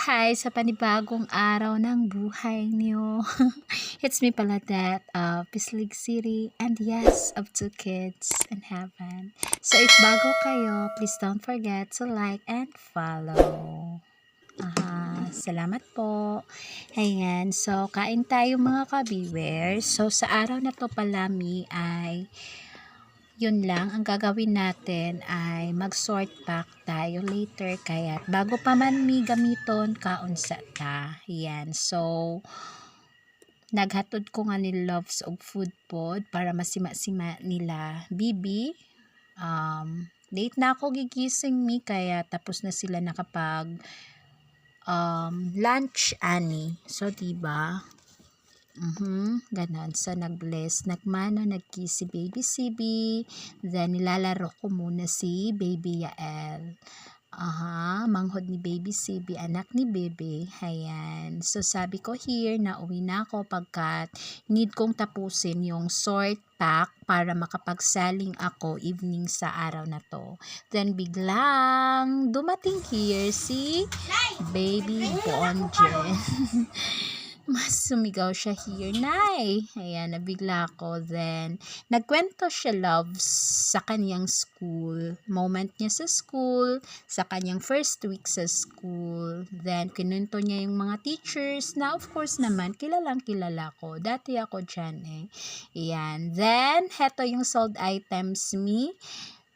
Hi sa panibagong araw ng buhay niyo. It's me Paladet of Pislig City and yes, of two kids in heaven. So if bago kayo, please don't forget to like and follow. Aha, salamat po. Ayan, so kain tayo mga kabiwers. So sa araw na to pala mi ay yun lang, ang gagawin natin ay mag-sort pack tayo later. Kaya bago pa man mi gamiton, kaunsa ta. Yan. So, naghatod ko nga ni Loves og food pod para masima-sima nila Bibi. Um, late na ako gigising mi kaya tapos na sila nakapag um, lunch ani. So, diba? Mhm, ganon. So, nag-bless, nagmano, nagkiss si Baby CB. Then, nilalaro ko muna si Baby Yael. Aha, manghod ni Baby CB, anak ni Bebe. Ayan. So, sabi ko here na uwi na ako pagkat need kong tapusin yung sort pack para makapagsaling ako evening sa araw na to. Then, biglang dumating here si Baby Bonjen. mas sumigaw siya here, Nay. Ayan, nabigla ako. Then, nagkwento siya, loves, sa kanyang school. Moment niya sa school, sa kanyang first week sa school. Then, kinunto niya yung mga teachers na, of course naman, kilalang kilala ko. Dati ako dyan eh. Ayan. Then, heto yung sold items me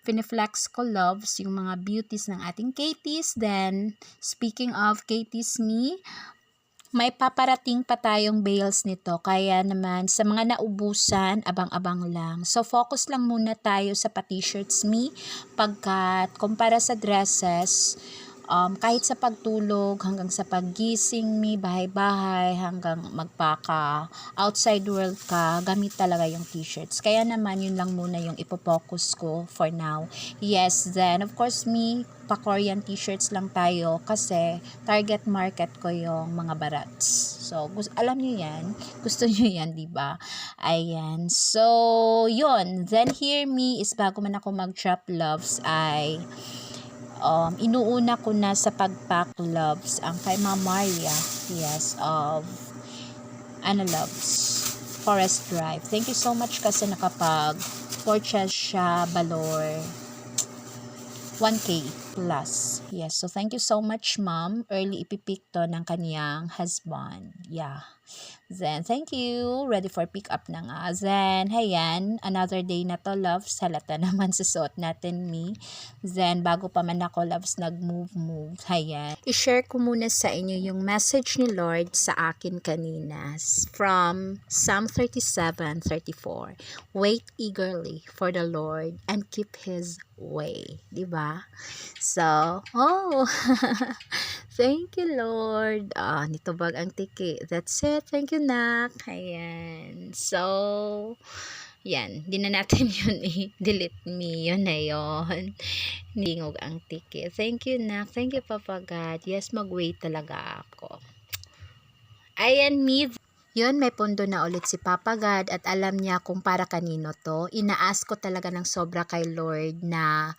piniflex ko loves yung mga beauties ng ating Katie's. Then, speaking of Katie's me, may paparating pa tayong bales nito. Kaya naman, sa mga naubusan, abang-abang lang. So, focus lang muna tayo sa pa-t-shirts me. Pagkat, kumpara sa dresses, um, kahit sa pagtulog, hanggang sa paggising me, bahay-bahay, hanggang magpaka outside world ka, gamit talaga yung t-shirts. Kaya naman, yun lang muna yung ipopokus ko for now. Yes, then, of course, me, pa-Korean t-shirts lang tayo kasi target market ko yung mga barats. So, gusto, alam niyo yan. Gusto niyo yan, di ba? Ayan. So, yun. Then, hear me is bago man ako mag-drop loves ay um, inuuna ko na sa pag-pack loves ang kay Mama Maria. Yes, of ano loves Forest Drive. Thank you so much kasi nakapag purchase siya balor 1K plus. Yes, so thank you so much, ma'am. Early ipipick to ng kanyang husband. Yeah. Then, thank you. Ready for pick up na nga. Then, hayan, another day na to, loves. Halata naman sa suot natin, me. Then, bago pa man ako, loves, nag-move-move. Hayan. I-share ko muna sa inyo yung message ni Lord sa akin kanina. From Psalm 37:34. Wait eagerly for the Lord and keep His way. Diba? So, oh, thank you, Lord. Ah, nito bag ang tiki. That's it. Thank you, Nak. Ayan. So, yan. Di na natin yun i-delete me. Yun na yun. Lingog ang tiki. Thank you, Nak. Thank you, Papa God. Yes, mag-wait talaga ako. Ayan, me. Yun, may pondo na ulit si Papa God at alam niya kung para kanino to. Inaas ko talaga ng sobra kay Lord na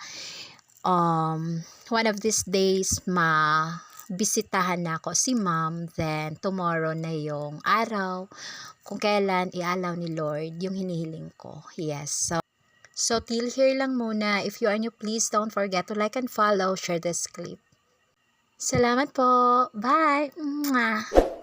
um, one of these days ma bisitahan na ako si mom then tomorrow na yung araw kung kailan ialaw ni Lord yung hinihiling ko. Yes so so till here lang muna. If you are new please don't forget to like and follow. Share this clip. Salamat po. Bye. Mwah!